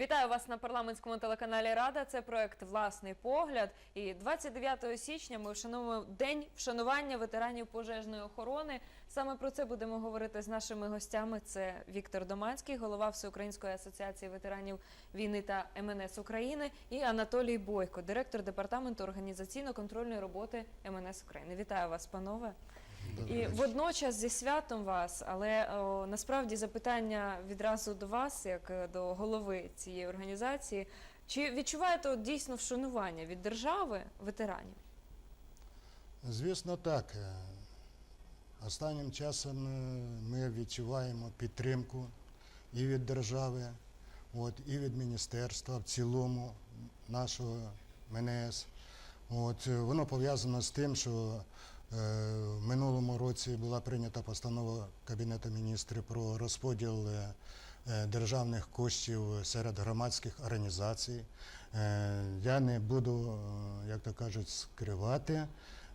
Вітаю вас на парламентському телеканалі Рада. Це проект Власний погляд. І 29 січня ми вшануємо день вшанування ветеранів пожежної охорони. Саме про це будемо говорити з нашими гостями. Це Віктор Доманський, голова Всеукраїнської асоціації ветеранів війни та МНС України, і Анатолій Бойко, директор департаменту організаційно-контрольної роботи МНС України. Вітаю вас, панове. І водночас зі святом вас, але о, насправді запитання відразу до вас, як е, до голови цієї організації. Чи відчуваєте от дійсно вшанування від держави ветеранів? Звісно, так. Е, Останнім часом е, ми відчуваємо підтримку і від держави, от, і від міністерства в цілому нашого МНС. От, е, воно пов'язано з тим, що е, в минулому році була прийнята постанова Кабінету міністрів про розподіл е, е, державних коштів серед громадських організацій. Е, Я не буду, е, як то кажуть, скривати.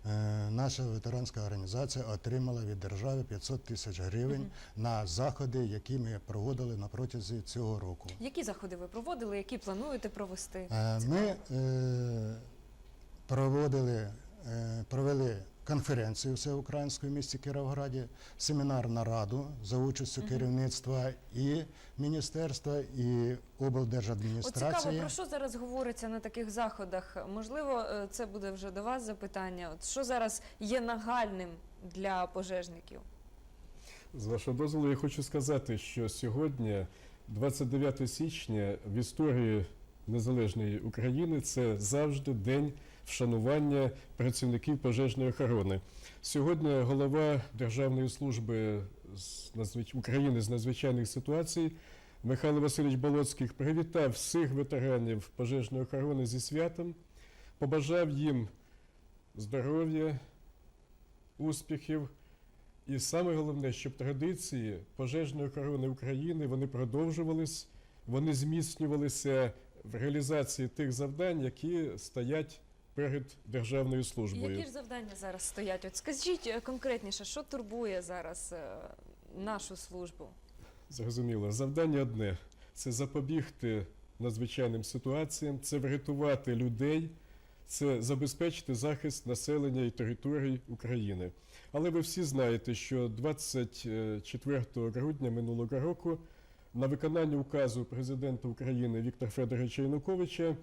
Е, Наша ветеранська організація отримала від держави 500 тисяч гривень на заходи, які ми проводили на протязі цього року. Які заходи ви проводили, які плануєте провести? Е, Ми е, проводили, е, провели конференцію всеукраїнську в місті Кіровограді, семінар нараду за участю керівництва і міністерства, і От цікаво, про що зараз говориться на таких заходах? Можливо, е, це буде вже до вас запитання. От що зараз є нагальним для пожежників? З вашого дозволу, я хочу сказати, що сьогодні, 29 січня, в історії незалежної України це завжди день вшанування працівників пожежної охорони. Сьогодні голова Державної служби України з надзвичайних ситуацій Михайло Васильович Болоцьких привітав всіх ветеранів пожежної охорони зі святом, побажав їм здоров'я, успіхів. І саме головне, щоб традиції пожежної охорони України вони продовжувались, вони зміцнювалися в реалізації тих завдань, які стоять перед державною службою. Які ж завдання зараз стоять? От скажіть е, конкретніше, що турбує зараз е, нашу службу? Зрозуміло, завдання одне це запобігти надзвичайним ситуаціям, це врятувати людей, це забезпечити захист населення і територій України. Але ви всі знаєте, що 24 грудня минулого року на виконання указу президента України Віктора Федоровича Януковича е,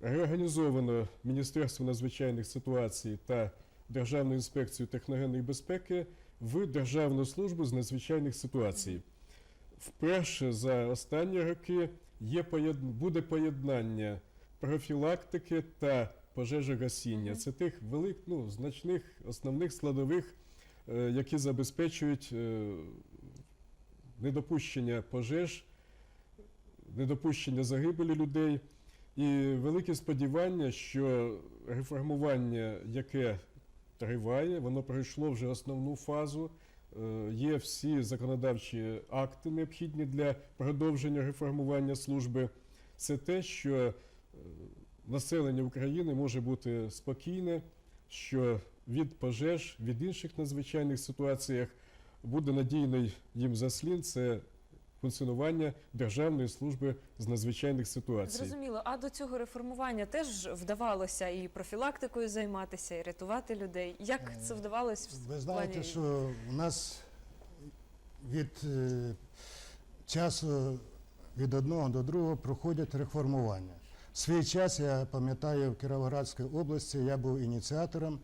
реорганізовано Міністерство надзвичайних ситуацій та Державну інспекцію техногенної безпеки в Державну службу з надзвичайних ситуацій. Вперше за останні роки є буде поєднання профілактики та пожежогасіння. Це тих велик, ну, значних основних складових, е, які забезпечують е, недопущення пожеж, недопущення загибелі людей. І велике сподівання, що реформування, яке триває, воно пройшло вже основну фазу. Е, Є всі законодавчі акти необхідні для продовження реформування служби. Це те, що е, населення України може бути спокійне, що від пожеж, від інших надзвичайних ситуаціях буде надійний їм заслін. Це функціонування Державної служби з надзвичайних ситуацій. Зрозуміло, а до цього реформування теж вдавалося і профілактикою займатися, і рятувати людей. Як це вдавалось в Ви знаєте, що у нас від е, часу від одного до другого проходять реформування. В свій час, я пам'ятаю, в Кіровоградській області я був ініціатором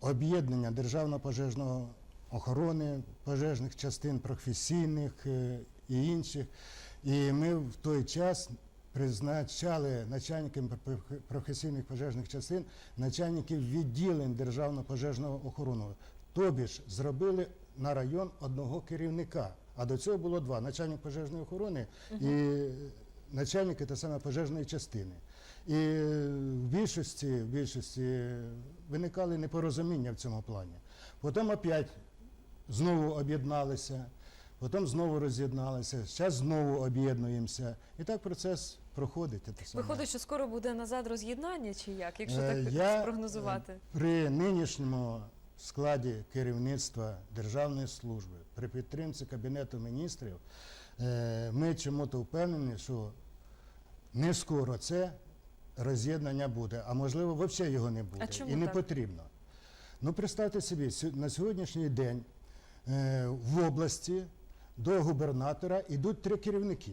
об'єднання державно пожежного охорони, пожежних частин професійних е, і інших. І ми в той час призначали начальниками професійних пожежних частин начальників відділень державного пожежного охорони. Тобі ж зробили на район одного керівника. А до цього було два: начальник пожежної охорони і начальники та саме пожежної частини. І в більшості, в більшості виникали непорозуміння в цьому плані. Потім опять знову об'єдналися, потім знову роз'єдналися, зараз знову об'єднуємося. І так процес проходить. Виходить, що скоро буде назад роз'єднання, чи як, якщо Е, так я, спрогнозувати? е, При нинішньому складі керівництва Державної служби, при підтримці Кабінету міністрів, е, ми чому-то впевнені, що не скоро це роз'єднання буде, а можливо, взагалі його не буде А чому і не так? потрібно. Ну, представте собі, на сьогоднішній день в області до губернатора йдуть три керівники.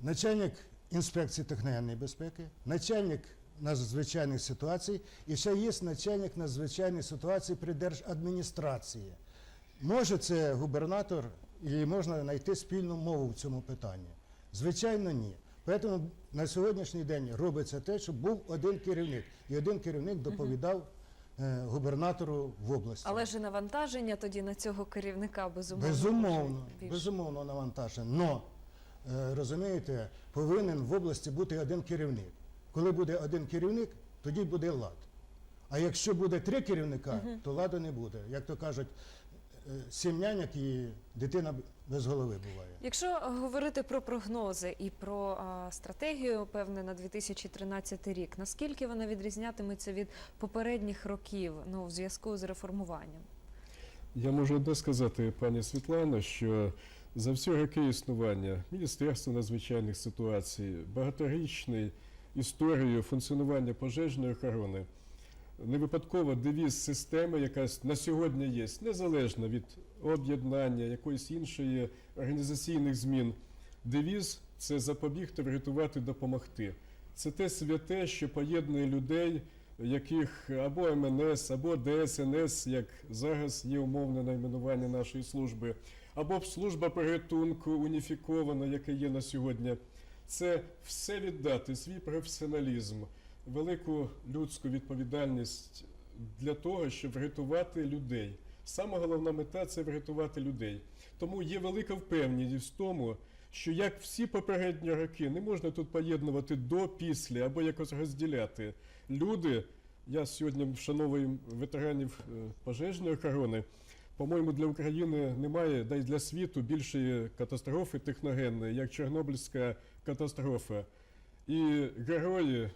Начальник інспекції техногенної безпеки, начальник надзвичайних ситуацій і ще є начальник надзвичайних ситуацій при держадміністрації. Може це губернатор і можна знайти спільну мову в цьому питанні? Звичайно, ні. Тому на сьогоднішній день робиться те, щоб був один керівник, і один керівник доповідав губернатору в області. Але ж і навантаження тоді на цього керівника безумовно. Безумовно, безумовно навантаження. Но, е, розумієте, повинен в області бути один керівник. Коли буде один керівник, тоді буде лад. А якщо буде три керівника, то ладу не буде. Як то кажуть, е, сім няньок і дитина без голови буває. Якщо е, говорити про прогнози і про а, стратегію, певне, на 2013 рік, наскільки вона відрізнятиметься від попередніх років ну, в зв'язку з реформуванням? Я можу одне сказати, пані Світлано, що за всі роки існування Міністерства надзвичайних ситуацій, багаторічної історію функціонування пожежної охорони, не випадково девіз системи, яка на сьогодні є, незалежно від об'єднання, якоїсь іншої організаційних змін. Девіз це запобігти, врятувати, допомогти. Це те святе, що поєднує людей, яких або МНС, або ДСНС, як зараз є умовне найменування нашої служби, або служба порятунку уніфікована, яка є на сьогодні. Це все віддати, свій професіоналізм, велику людську відповідальність для того, щоб врятувати людей. Саме головна мета це врятувати людей. Тому є велика впевненість в тому, що як всі попередні роки не можна тут поєднувати до, після або якось розділяти. Люди, я сьогодні вшановую ветеранів е, пожежної охорони. По-моєму, для України немає, да й для світу більшої катастрофи техногенної, як Чорнобильська катастрофа. І герої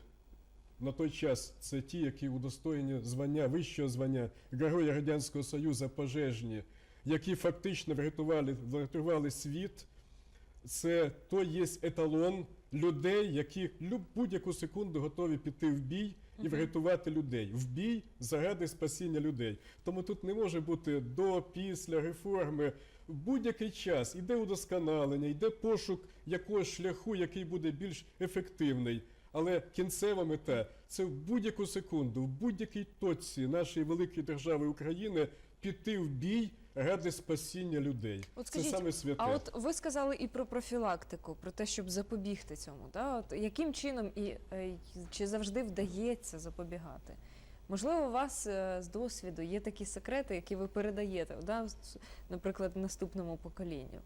на той час це ті, які удостоєні звання, вищого звання, герої Радянського Союзу пожежні, які фактично врятували, врятували світ. Це то є еталон людей, які будь-яку секунду готові піти в бій і врятувати людей. В бій заради спасіння людей. Тому тут не може бути до, після реформи. В будь-який час іде удосконалення, йде пошук якогось шляху, який буде більш ефективний. Але кінцева мета це в будь-яку секунду, в будь-якій точці нашої великої держави України піти в бій ради спасіння людей. От це саме святе. А от ви сказали і про профілактику, про те, щоб запобігти цьому. Да? От яким чином і е, чи завжди вдається запобігати? Можливо, у вас е, з досвіду є такі секрети, які ви передаєте, да? наприклад, наступному поколінню.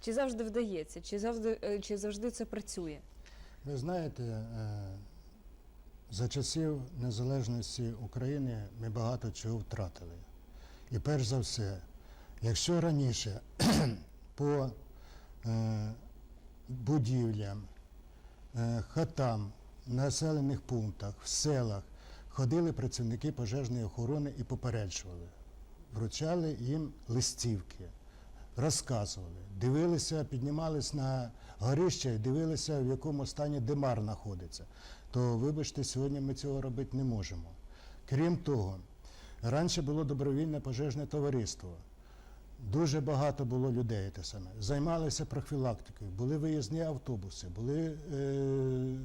Чи завжди вдається, чи завжди, е, чи завжди це працює? Ви знаєте, е, за часів незалежності України ми багато чого втратили. І перш за все, якщо раніше по е, будівлям, е, хатам, населених пунктах, в селах ходили працівники пожежної охорони і попереджували, вручали їм листівки, розказували, дивилися, піднімались на горище і дивилися, в якому стані димар знаходиться, то, вибачте, сьогодні ми цього робити не можемо. Крім того, раніше було добровільне пожежне товариство. Дуже багато було людей те саме. Займалися профілактикою, були виїзні автобуси, були е,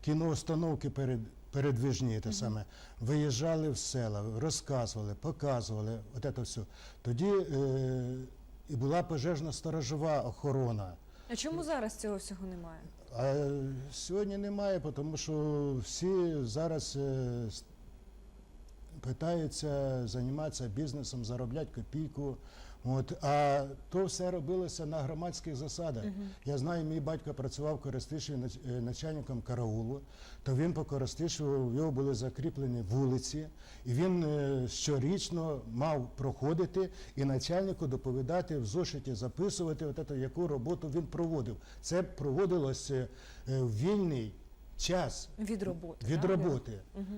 кіноустановки перед, передвіжні те саме. Виїжджали в села, розказували, показували, от це все. Тоді е, і була пожежна сторожова охорона. А чому зараз цього всього немає? А сьогодні немає, тому що всі зараз е, питаються займатися бізнесом, заробляти копійку. От, а то все робилося на громадських засадах. Я знаю, мій батько працював нач- е, начальником караулу, то він по Коростишеву, в його були закріплені вулиці, і він е, щорічно мав проходити і начальнику доповідати в зошиті, записувати, от це, яку роботу він проводив. Це проводилося е, в вільний час Від роботи. від роботи.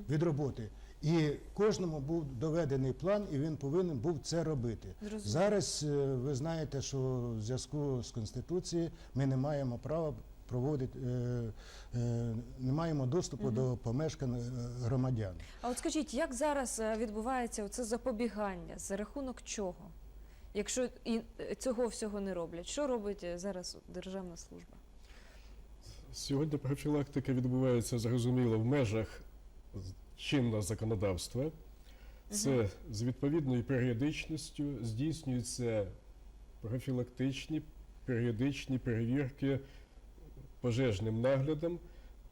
Від роботи. І кожному був доведений план, і він повинен був це робити. Зрозуміло. Зараз е, ви знаєте, що в зв'язку з Конституцією ми не маємо права проводити, е, е, не маємо доступу Мгм. до помешкань громадян. А от скажіть, як зараз відбувається це запобігання? За рахунок чого? Якщо і цього всього не роблять, що робить зараз Державна служба? Сьогодні профілактика відбувається зрозуміло в межах чинного законодавства. Це з відповідною періодичністю здійснюються профілактичні періодичні перевірки пожежним наглядом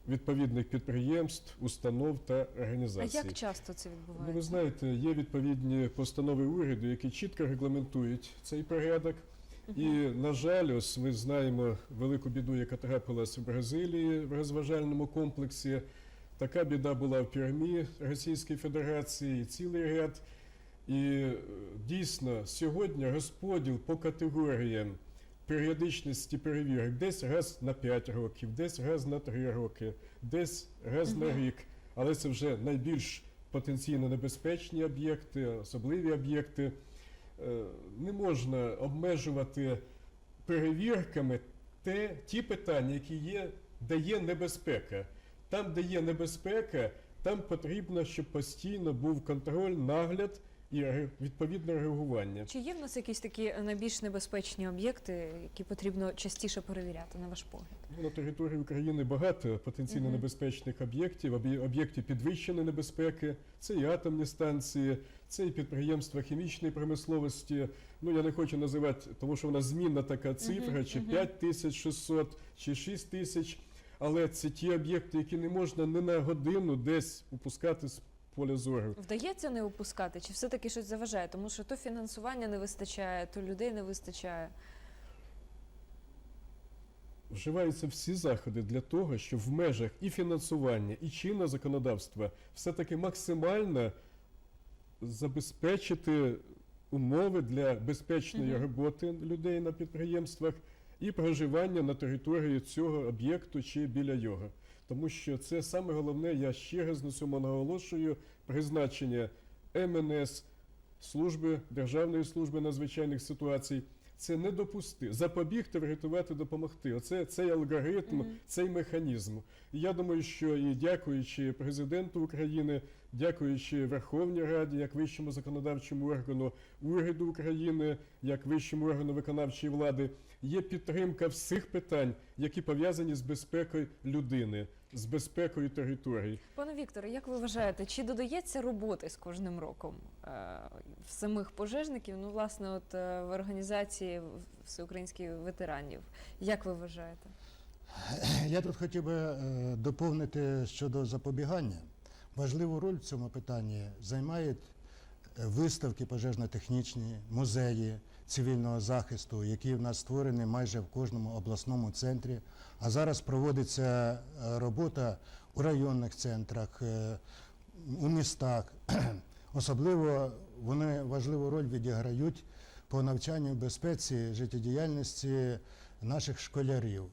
відповідних підприємств, установ та А організацій. як часто це Ну, ви знаєте, є відповідні постанови уряду, які чітко регламентують цей порядок. І, на жаль, ось ми знаємо велику біду, яка трапилась в Бразилії в розважальному комплексі. Така біда була в Пермі Російській Федерації, і цілий ряд. І е, дійсно сьогодні розподіл по категоріям періодичності перевірок десь раз на 5 років, десь раз на 3 роки, десь раз на рік. Але це вже найбільш потенційно небезпечні об'єкти, особливі об'єкти. Е, Не можна обмежувати перевірками те, ті питання, які є, де є небезпека. Там, де є небезпека, там потрібно, щоб постійно був контроль, нагляд і відповідне реагування. Чи є в нас якісь такі найбільш небезпечні об'єкти, які потрібно частіше перевіряти, на ваш погляд? Ну, На території України багато потенційно Мгм. небезпечних об'єктів, об'єктів підвищеної небезпеки. Це і атомні станції, це і підприємства хімічної промисловості. Ну я не хочу називати, тому що вона змінна така цифра, Мгм, чи мгм. 5600, чи 6 тисяч. Але це ті об'єкти, які не можна не на годину десь упускати з поля зору. Вдається не опускати, чи все-таки щось заважає? Тому що то фінансування не вистачає, то людей не вистачає. Вживаються всі заходи для того, щоб в межах і фінансування, і чинного законодавства все-таки максимально забезпечити умови для безпечної роботи людей на підприємствах і проживання на території цього об'єкту чи біля його. Тому що це саме головне, я ще раз на цьому наголошую, призначення МНС, служби Державної служби надзвичайних ситуацій. Це не допусти, запобігти, врятувати, допомогти. Оце цей алгоритм, Мгм. цей механізм. І я думаю, що і дякуючи президенту України, дякуючи Верховній Раді, як вищому законодавчому органу, уряду України, як вищому органу виконавчої влади, є підтримка всіх питань, які пов'язані з безпекою людини, з безпекою територій. Пане Вікторе, як ви вважаєте, чи додається роботи з кожним роком е, в самих пожежників? Ну, власне, от е, в організації всеукраїнських ветеранів? Як ви вважаєте? Я тут хотів би е, доповнити щодо запобігання. Важливу роль в цьому питанні займають е, виставки пожежно-технічні, музеї цивільного захисту, які в нас створені майже в кожному обласному центрі. А зараз проводиться е, робота у районних центрах, е, у містах. Особливо вони важливу роль відіграють по навчанню безпеці життєдіяльності наших школярів,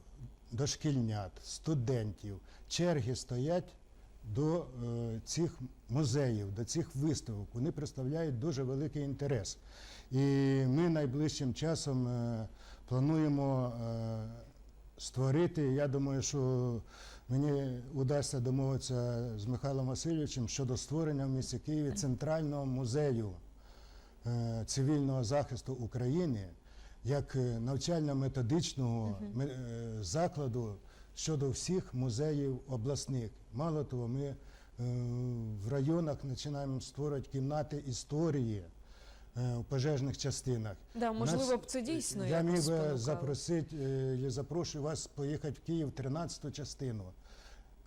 дошкільнят, студентів. Черги стоять до е, цих музеїв, до цих виставок. Вони представляють дуже великий інтерес. І ми найближчим часом е, плануємо е, створити. Я думаю, що мені удасться домовитися з Михайлом Васильовичем щодо створення в місті Києві центрального музею е, цивільного захисту України як навчально-методичного закладу щодо всіх музеїв обласних. Мало того, ми в районах починаємо створювати кімнати історії в пожежних частинах. Да, можливо, Нас- б це дійсно Я міг би запросити, е, я запрошую вас поїхати в Київ 13-ту частину,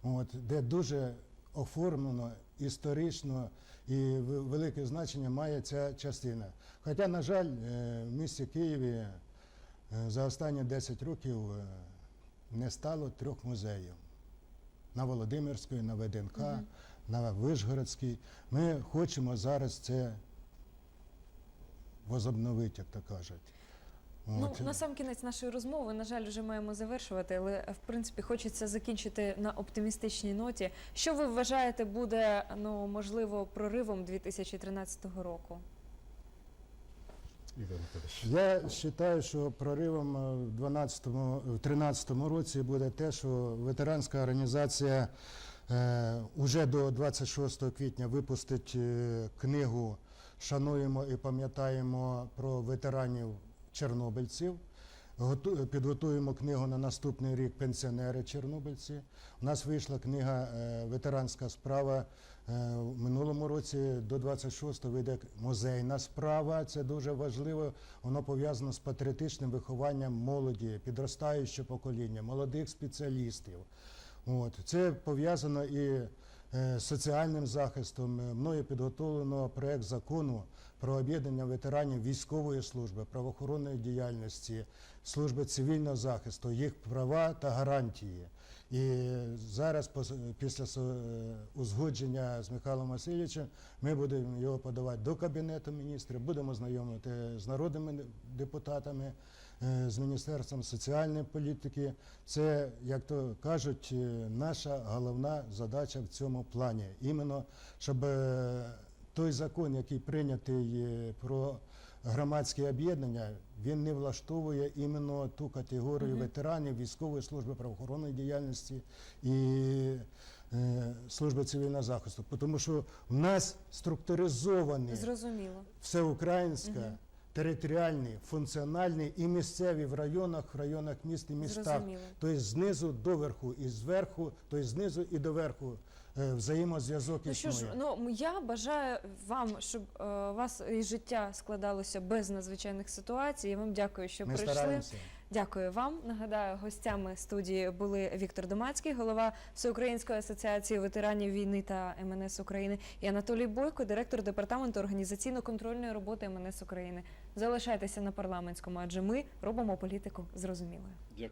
от, де дуже оформлено історично і велике значення має ця частина. Хоча, на жаль, е, в місті Києві е, за останні 10 років е, не стало трьох музеїв. На Володимирській, на ВДНК, Мгм. на Вишгородській. Ми хочемо зараз це возобновити, як то кажуть. Ну, От. на сам кінець нашої розмови, на жаль, вже маємо завершувати, але е, в принципі хочеться закінчити на оптимістичній ноті. Що ви вважаєте буде ну можливо проривом 2013 року? Я вважаю, що проривом е, в 2013 році буде те, що ветеранська організація е, уже до 26 квітня випустить е, книгу Шануємо і пам'ятаємо про ветеранів чорнобильців. Готу- Підготуємо книгу на наступний рік Пенсіонери Чорнобильці. У нас вийшла книга е, Ветеранська справа. Е, В минулому році до 26-го вийде музейна справа. Це дуже важливо. Воно пов'язано з патріотичним вихованням молоді, підростаючого покоління, молодих спеціалістів. От. Це пов'язано і соціальним захистом. Е, Мною підготовлено проект закону про об'єднання ветеранів військової служби, правоохоронної діяльності, служби цивільного захисту, їх права та гарантії. І зараз, після е, узгодження з Михайлом Васильовичем, ми будемо його подавати до Кабінету міністрів, будемо знайомити з народними депутатами, е, з Міністерством соціальної політики. Це, як то кажуть, е, наша головна задача в цьому плані. Іменно, щоб е, той закон, який прийнятий е, про громадські об'єднання, він не влаштовує іменно ту категорію Мгм. ветеранів військової служби правоохоронної діяльності і е, служби цивільного захисту. Тому що в нас структуризовані Зрозуміло. всеукраїнська, Мгм. Територіальні, функціональні і місцеві в районах, в районах міст і містах. Зрозуміло. Тобто знизу до верху і зверху, тобто знизу і до верху взаємозв'язок Ну що ж, ну я бажаю вам, щоб е, у вас і життя складалося без надзвичайних ситуацій. Я вам дякую, що Ми прийшли. стараємося. Дякую вам. Нагадаю, гостями студії були Віктор Домацький, голова Всеукраїнської асоціації ветеранів війни та МНС України, і Анатолій Бойко, директор департаменту організаційно-контрольної роботи МНС України. Залишайтеся на парламентському, адже ми робимо політику зрозумілою. Дякую.